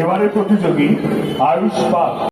এবারে প্রতিযোগী আয়ুষ পাল।